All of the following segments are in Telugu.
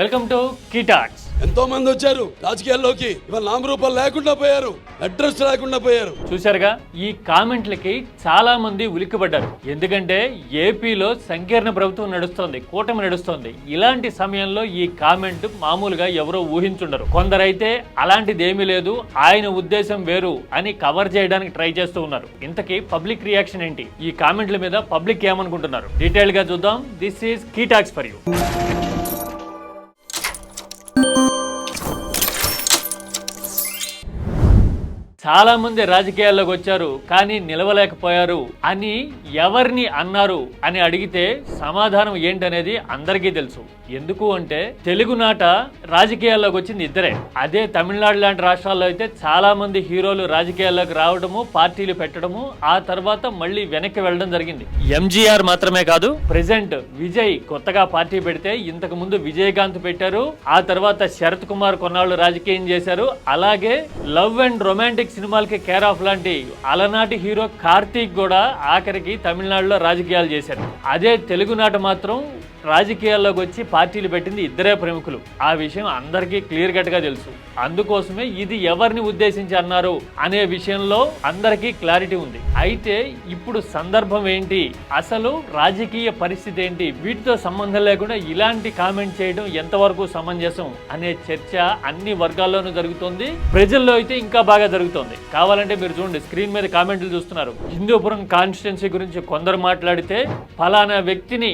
Welcome to కీటాక్స్. ఎంతో మంది వచ్చారు రాజకీయాల్లోకి. ఇవాళ నామరూపాలు లేకుండా పోయారు. అడ్రస్ లేకుండా పోయారు. చూశారుగా ఈ కామెంట్లకి చాలా మంది ఉలిక్కిపడ్డారు. ఎందుకంటే ఏపీలో సంకీర్ణ ప్రభుత్వం నడుస్తోంది కూటమి నడుస్తోంది. ఇలాంటి సమయంలో ఈ కామెంట్ మామూలుగా ఎవరో ఊహించుండరు. కొందరైతే అలాంటిది ఏమీ లేదు ఆయన ఉద్దేశం వేరు అని కవర్ చేయడానికి ట్రై చేస్తూ ఉన్నారు. ఇంతకీ పబ్లిక్ రియాక్షన్ ఏంటి? ఈ కామెంట్ల మీద పబ్లిక్ ఏమనుకుంటున్నారు? డీటెయిల్గా చూద్దాం. This is key talks for you. చాలా మంది రాజకీయాల్లోకి వచ్చారు కానీ నిలవలేకపోయారు అని ఎవరిని అన్నారు అని అడిగితే సమాధానం ఏంటనేది అందరికీ తెలుసు. ఎందుకు అంటే తెలుగునాట రాజకీయాల్లోకి వచ్చింది ఇద్దరే. అదే తమిళనాడు లాంటి రాష్ట్రాల్లో అయితే చాలా మంది హీరోలు రాజకీయాల్లోకి రావడము పార్టీలు పెట్టడము ఆ తర్వాత మళ్ళీ వెనక్కి వెళ్ళడం జరిగింది. ఎంజీఆర్ మాత్రమే కాదు ప్రెసెంట్ విజయ్ కొత్తగా పార్టీ పెడితే ఇంతకు ముందు విజయకాంత్ పెట్టారు ఆ తర్వాత శరత్ కుమార్ కొన్నాళ్ళు రాజకీయం చేశారు అలాగే లవ్ అండ్ రొమాంటిక్ సినిమాలకి కేర్ ఆఫ్ లాంటి అలనాటి హీరో కార్తీక్ కూడా ఆఖరికి తమిళనాడులో రాజకీయాలు చేశారు. అదే తెలుగునాట మాత్రం రాజకీయాల్లోకి వచ్చి పార్టీలు పెట్టింది ఇద్దరే ప్రముఖులు. ఆ విషయం అందరికీ క్లియర్ కట్గా తెలుసు. అందుకోసమే ఇది ఎవరిని ఉద్దేశించి అన్నారు అనే విషయంలో అందరికీ క్లారిటీ ఉంది. అయితే ఇప్పుడు సందర్భం ఏంటి? అసలు రాజకీయ పరిస్థితి ఏంటి? వీటితో సంబంధం లేకుండా ఇలాంటి కామెంట్ చేయడం ఎంతవరకు సమంజసం అనే చర్చ అన్ని వర్గాల్లోనూ జరుగుతోంది. ప్రజల్లో అయితే ఇంకా బాగా జరుగుతోంది. కావాలంటే మీరు చూడండి స్క్రీన్ మీద కామెంట్లు చూస్తున్నారు. హిందూపురం కాన్స్టిట్యున్సీ గురించి కొందరు మాట్లాడితే ఫలానా వ్యక్తిని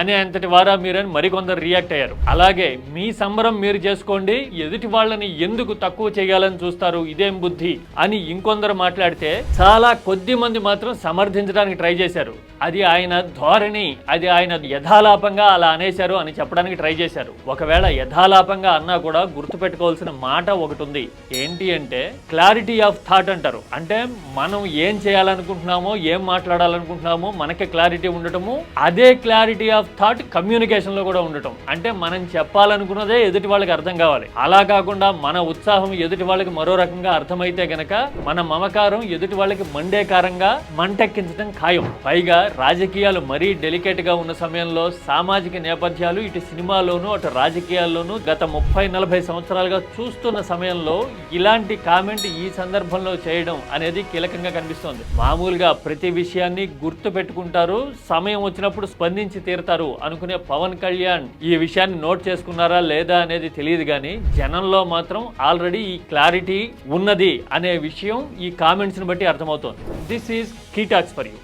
అనే అంతటి వారా మీరని మరికొందరు రియాక్ట్ అయ్యారు. అలాగే మీ సంబరం మీరు చేసుకోండి ఎదుటి వాళ్ళని ఎందుకు తక్కువ చేయాలని చూస్తారు ఇదేం బుద్ధి అని ఇంకొందరు మాట్లాడితే చాలా కొద్ది మంది మాత్రం సమర్థించడానికి ట్రై చేశారు. అది ఆయన ధోరణి అది ఆయన యథాలాపంగా అలా అనేశారు అని చెప్పడానికి ట్రై చేశారు. ఒకవేళ యథాలాపంగా అన్నా కూడా గుర్తుపెట్టుకోవాల్సిన మాట ఒకటి ఉంది ఏంటి అంటే క్లారిటీ ఆఫ్ థాట్ అంటారు. అంటే మనం ఏం చేయాలనుకుంటున్నామో ఏం మాట్లాడాలనుకుంటున్నామో మనకి క్లారిటీ ఉండటము అదే క్లారిటీ ఆఫ్ థాట్ కమ్యూనికేషన్లో కూడా ఉండటం. అంటే మనం చెప్పాలనుకున్నదే ఎదుటి వాళ్ళకి అర్థం కావాలి. అలా కాకుండా మన ఉత్సాహం ఎదుటి వాళ్ళకి మరో రకంగా అర్థమైతే గనక మన మమకారం ఎదుటి వాళ్ళకి మండేకారంగా మంటెక్కించడం ఖాయం. పైగా రాజకీయాలు మరీ డెలికేట్గా ఉన్న సమయంలో సామాజిక నేపథ్యాలు ఇటు సినిమాలోనూ అటు రాజకీయాల్లోనూ గత ముప్పై నలభై సంవత్సరాలుగా చూస్తున్న సమయంలో ఇలాంటి కామెంట్ ఈ సందర్భంలో చేయడం అనేది కీలకంగా కనిపిస్తోంది. మామూలుగా ప్రతి విషయాన్ని గుర్తు పెట్టుకుంటారు సమయం వచ్చినప్పుడు స్పందించి తీరుతారు. అనుకునే పవన్ కళ్యాణ్ ఈ విషయాన్ని నోట్ చేసుకున్నారా లేదా అనేది తెలియదు కానీ జనంలో మాత్రం ఆల్రెడీ ఈ క్లారిటీ ఉన్నది అనే విషయం ఈ కామెంట్స్ని బట్టి అర్థమవుతోంది. This is key talks for you